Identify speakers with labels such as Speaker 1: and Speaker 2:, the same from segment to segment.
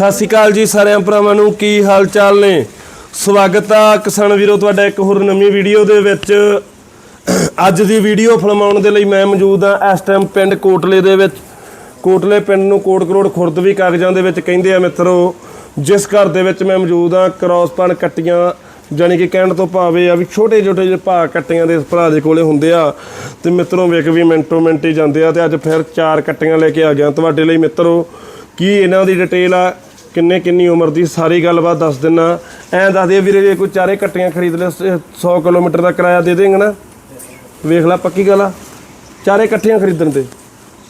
Speaker 1: ਸਤਿ ਸ਼੍ਰੀ ਅਕਾਲ ਜੀ ਸਾਰਿਆਂ ਭਰਾਵਾਂ ਨੂੰ, ਕੀ ਹਾਲ ਚਾਲ ਨੇ? ਸਵਾਗਤ ਆ ਕਿਸਾਨ ਵੀਰੋ, ਤੁਹਾਡਾ ਇੱਕ ਹੋਰ ਨਵੀਂ ਵੀਡੀਓ ਦੇ ਵਿੱਚ। ਅੱਜ ਦੀ ਵੀਡੀਓ ਫਿਲਮਾਉਣ ਦੇ ਲਈ ਮੈਂ ਮੌਜੂਦ ਆ ਇਸ ਟਾਈਮ ਪਿੰਡ ਕੋਟਲੇ ਦੇ ਵਿੱਚ। ਕੋਟਲੇ ਪਿੰਡ ਨੂੰ ਕੋਟ ਕਰੋੜ ਖੁਰਦ ਵੀ ਕਾਗਜ਼ਾਂ ਦੇ ਵਿੱਚ ਕਹਿੰਦੇ ਆ ਮਿੱਤਰੋ, ਜਿਸ ਘਰ ਦੇ ਵਿੱਚ ਮੈਂ ਮੌਜੂਦ ਆ ਕ੍ਰਾਸਪਨ ਕੱਟੀਆਂ, ਜਾਣੀ ਕਿ ਕਹਿਣ ਤੋਂ ਭਾਵੇਂ ਆ ਵੀ ਛੋਟੇ ਛੋਟੇ ਜਿਹੇ ਭਾਅ ਕੱਟੀਆਂ ਦੇ ਇਸ ਭਰਾ ਦੇ ਕੋਲੇ ਹੁੰਦੇ ਆ। ਤੇ ਮਿੱਤਰੋਂ, ਵੇਖ ਵੀ ਮਿੰਟੋ ਮਿੰਟ ਹੀ ਜਾਂਦੇ ਆ ਤੇ ਅੱਜ ਫਿਰ ਚਾਰ ਕੱਟੀਆਂ ਲੈ ਕੇ ਆ ਗਿਆ। ਤੁਹਾਡੇ ਲਈ ਮਿੱਤਰੋ, ਕੀ ਇਹਨਾਂ ਦੀ ਡਿਟੇਲ ਆ? ਕਿੰਨੇ ਕਿੰਨੀ ਉਮਰ ਦੀ ਸਾਰੀ ਗੱਲਬਾਤ ਦੱਸ ਦਿੰਨਾ। ਐਂ ਦੱਸ ਦੇ ਵੀਰੇ, ਜੇ ਕੋਈ ਚਾਰੇ ਕੱਟੀਆਂ ਖਰੀਦ ਲੈ 100 ਕਿਲੋਮੀਟਰ ਦਾ ਕਿਰਾਇਆ ਦੇ ਦੇਂਗੇ ਨਾ। ਵੇਖ ਲੈ, ਪੱਕੀ ਗੱਲ ਆ। ਚਾਰੇ ਇਕੱਠੀਆਂ ਖਰੀਦਣ ਤੇ।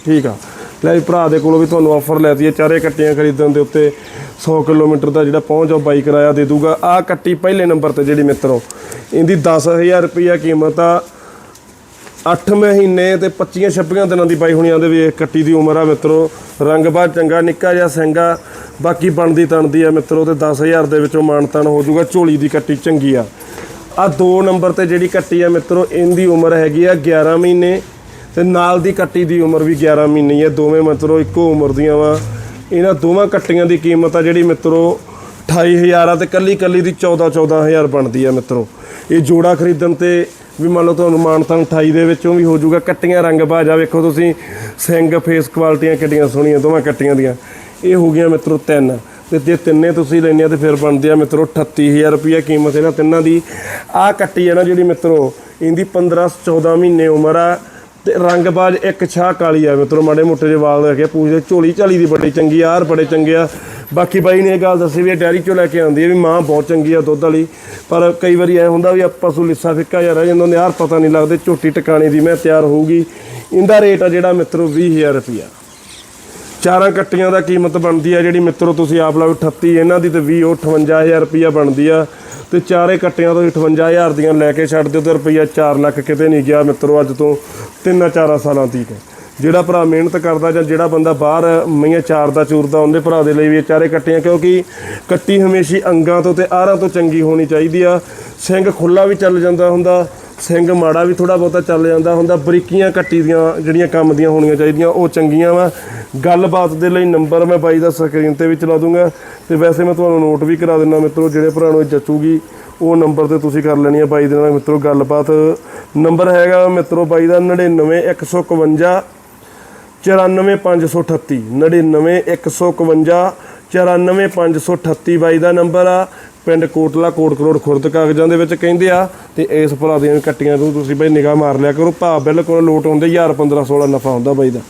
Speaker 1: ਠੀਕ ਆ। ਲੈ ਵੀ ਭਰਾ ਦੇ ਕੋਲੋਂ ਵੀ ਤੁਹਾਨੂੰ ਆਫਰ ਲੈਤੀ ਹੈ ਚਾਰੇ ਕੱਟੀਆਂ ਖਰੀਦਣ ਦੇ ਉੱਤੇ 100 ਕਿਲੋਮੀਟਰ ਦਾ ਜਿਹੜਾ ਪਹੁੰਚ ਉਹ ਬਾਈ ਕਿਰਾਇਆ ਦੇ ਦੂਗਾ। ਆ ਕੱਟੀ ਪਹਿਲੇ ਨੰਬਰ ਤੇ ਜਿਹੜੀ ਮਿੱਤਰੋ, ਇਹਦੀ 10000 ਰੁਪਈਆ ਕੀਮਤ ਆ। 8 ਮਹੀਨੇ ਤੇ 25 26 ਦਿਨਾਂ ਦੀ ਬਾਈ ਹੁਣੀਆਂ ਦੇ ਵੀ ਇਹ ਕੱਟੀ ਦੀ ਉਮਰ ਆ ਮਿੱਤਰੋ। ਰੰਗ ਬਾ ਚੰਗਾ, ਨਿੱਕਾ ਜਿਹਾ ਸਿੰਗਾ ਬਾਕੀ ਬਣਦੀ ਤਣਦੀ ਆ ਮਿੱਤਰੋ ਤੇ 10000 ਦੇ ਵਿੱਚੋਂ ਮਾਨਤਨ ਹੋ ਜਾਊਗਾ, ਝੋਲੀ ਦੀ ਕੱਟੀ ਚੰਗੀ ਆ। ਆ 2 ਨੰਬਰ ਤੇ ਜਿਹੜੀ ਕੱਟੀ ਆ ਮਿੱਤਰੋ, ਇਹਦੀ ਉਮਰ ਹੈਗੀ ਆ 11 ਮਹੀਨੇ ਤੇ ਨਾਲ ਦੀ ਕੱਟੀ ਦੀ ਉਮਰ ਵੀ 11 ਮਹੀਨੇ ਹੀ ਆ। ਦੋਵੇਂ ਮਿੱਤਰੋ ਇੱਕੋ ਉਮਰ ਦੀਆਂ ਵਾ। ਇਹਨਾਂ ਦੋਵਾਂ ਕੱਟੀਆਂ ਦੀ ਕੀਮਤ ਆ ਜਿਹੜੀ ਮਿੱਤਰੋ 28000 ਆ ਤੇ ਕੱਲੀ ਕੱਲੀ ਦੀ 14 14000 ਬਣਦੀ ਆ ਮਿੱਤਰੋ। ਇਹ ਜੋੜਾ ਖਰੀਦਣ ਤੇ ਵੀ ਮੰਨ ਲਓ ਤੁਹਾਨੂੰ ਮਾਨਤਾ 28 ਦੇ ਵਿੱਚੋਂ ਵੀ ਹੋ ਜਾਊਗਾ। ਕੱਟੀਆਂ ਰੰਗ ਭਾਜਾ ਵੇਖੋ ਤੁਸੀਂ ਸਿੰਗ ਫੇਸ ਕੁਆਲਟੀਆਂ ਕਿੱਡੀਆਂ ਸੋਹਣੀਆਂ ਦੋਵਾਂ ਕੱਟੀਆਂ ਦੀਆਂ। ਇਹ ਹੋ ਗਈਆਂ ਮਿੱਤਰੋ ਤਿੰਨ। ਤੇ ਜੇ ਤਿੰਨੇ ਤੁਸੀਂ ਲੈਣੇ ਆ ਤੇ ਫਿਰ ਬਣਦੇ ਆ ਮਿੱਤਰੋ 38000 ਰੁਪਈਆ ਕੀਮਤ ਇਹਨਾਂ ਤਿੰਨਾਂ ਦੀ। ਆਹ ਕੱਟੀ ਹੈ ਨਾ ਜਿਹੜੀ ਮਿੱਤਰੋ, ਇਹਦੀ 15 14 ਮਹੀਨੇ ਉਮਰ ਆ। ਤੇ ਰੰਗਬਾਜ ਇੱਕ ਛਾਹ ਕਾਲੀ ਆ ਮਿੱਤਰੋ, ਮਾੜੇ ਮੋਟੇ ਜਿਹੇ ਵਾਲ ਰੱਖੇ ਪੂਛਦੇ ਝੋਲੀ ਝਾਲੀ ਦੀ ਬੜੀ ਚੰਗੀ ਆ ਆਰ ਬੜੇ ਚੰਗੇ ਆ। ਬਾਕੀ ਬਾਈ ਨੇ ਇਹ ਗੱਲ ਦੱਸੀ ਵੀ ਇਹ ਡੈਰੀ ਚੋਂ ਲੈ ਕੇ ਆਉਂਦੀ ਹੈ ਵੀ ਮਾਂ ਬਹੁਤ ਚੰਗੀ ਆ ਦੁੱਧ ਵਾਲੀ। ਪਰ ਕਈ ਵਾਰੀ ਐ ਹੁੰਦਾ ਵੀ ਆਪਾਂ ਸੂ ਲਿੱਸਾ ਫਿੱਕਾ ਜਿਹਾ ਰਹਿ ਜਾਂਦਾ ਨੇ ਯਾਰ ਪਤਾ ਨਹੀਂ ਲੱਗਦੇ ਝੋਟੀ ਟਿਕਾਣੇ ਦੀ ਮੈਂ ਤਿਆਰ ਹੋਊਗੀ। ਇਹਦਾ ਰੇਟ ਆ ਜਿਹੜਾ ਮਿੱਤਰੋ 20000 ਰੁਪਿਆ ਚਾਰਾਂ ਕੱਟੀਆਂ ਦਾ ਕੀਮਤ ਬਣਦੀ ਆ, ਜਿਹੜੀ ਮਿੱਤਰੋ ਤੁਸੀਂ ਆਪ ਲਾਓ 38 ਇਹਨਾਂ ਦੀ ਤੇ 20 ਉਹ 58000 ਰੁਪਿਆ ਬਣਦੀ ਆ। ਤੇ ਚਾਰੇ ਕੱਟੀਆਂ ਤੋਂ 58000 ਦੀਆਂ ਲੈ ਕੇ ਛੱਡ ਦਿਓ ਤੇ ਰੁਪਈਆ 4 ਲੱਖ ਕਿਤੇ ਨਹੀਂ ਗਿਆ ਮਿੱਤਰੋ ਅੱਜ ਤੋਂ ਤਿੰਨਾਂ ਚਾਰਾਂ ਸਾਲਾਂ ਤੀਕ। ਜਿਹੜਾ ਭਰਾ ਮਿਹਨਤ ਕਰਦਾ ਜਾਂ ਜਿਹੜਾ ਬੰਦਾ ਬਾਹਰ ਮਈਆਂ ਚਾਰ ਦਾ ਚੂਰਦਾ, ਉਹਦੇ ਭਰਾ ਦੇ ਲਈ ਵੀ ਚਾਰੇ ਕੱਟੀਆਂ, ਕਿਉਂਕਿ ਕੱਟੀ ਹਮੇਸ਼ੀ ਅੰਗਾਂ ਤੋਂ ਤੇ ਆਰਾਂ ਤੋਂ ਚੰਗੀ ਹੋਣੀ ਚਾਹੀਦੀ ਆ। ਸਿੰਘ ਖੁੱਲਾ ਵੀ ਚੱਲ ਜਾਂਦਾ ਹੁੰਦਾ, ਸਿੰਘ ਮਾੜਾ ਵੀ ਥੋੜਾ ਬਹੁਤਾ ਚੱਲ ਜਾਂਦਾ ਹੁੰਦਾ, ਬਰੀਕੀਆਂ ਕੱਟੀ ਦੀਆਂ ਜਿਹੜੀਆਂ ਕੰਮ ਦੀਆਂ ਹੋਣੀਆਂ ਚਾਹੀਦੀਆਂ, ਉਹ ਚੰਗੀਆਂ ਵਾ। ਗੱਲਬਾਤ ਦੇ ਲਈ ਨੰਬਰ ਮੈਂ ਬਾਈ ਦਾ ਸਕਰੀਨ ਤੇ ਵੀ ਚਲਾ ਦੂੰਗਾ। ਤੇ ਵੈਸੇ ਮੈਂ ਤੁਹਾਨੂੰ ਨੋਟ ਵੀ ਕਰਾ ਦਿੰਦਾ ਮਿੱਤਰੋ, ਜਿਹੜੇ ਭਰਾ ਨੂੰ ਜੱਚੂਗੀ, ਉਹ ਨੰਬਰ ਤੇ ਤੁਸੀਂ ਕਰ ਲੈਣੀ ਆ ਬਾਈ ਦੇ ਨਾਲ ਮਿੱਤਰੋ ਗੱਲਬਾਤ। ਨੰਬਰ ਹੈਗਾ ਮਿੱਤਰੋ ਬਾਈ ਦਾ 99151 94538 99151 94538 ਬਾਈ ਦਾ ਨੰਬਰ ਆ। ਪਿੰਡ ਕੋਟਲਾ ਕੋਟ ਕਰੋੜ ਖੁਰਦ ਕਾਗਜ਼ਾਂ ਦੇ ਵਿੱਚ ਕਹਿੰਦੇ ਆ, ਤੇ ਇਸ ਭਰਾ ਦੀਆਂ ਕੱਟੀਆਂ ਨੂੰ ਤੁਸੀਂ ਬਈ ਨਿਗਾਹ ਮਾਰ ਲਿਆ ਕਰੋ। ਭਾਅ ਬਿਲਕੁਲ ਲੋਟ ਹੁੰਦੇ 1000 15 16 ਨਫਾ ਹੁੰਦਾ ਬਾਈ ਦਾ।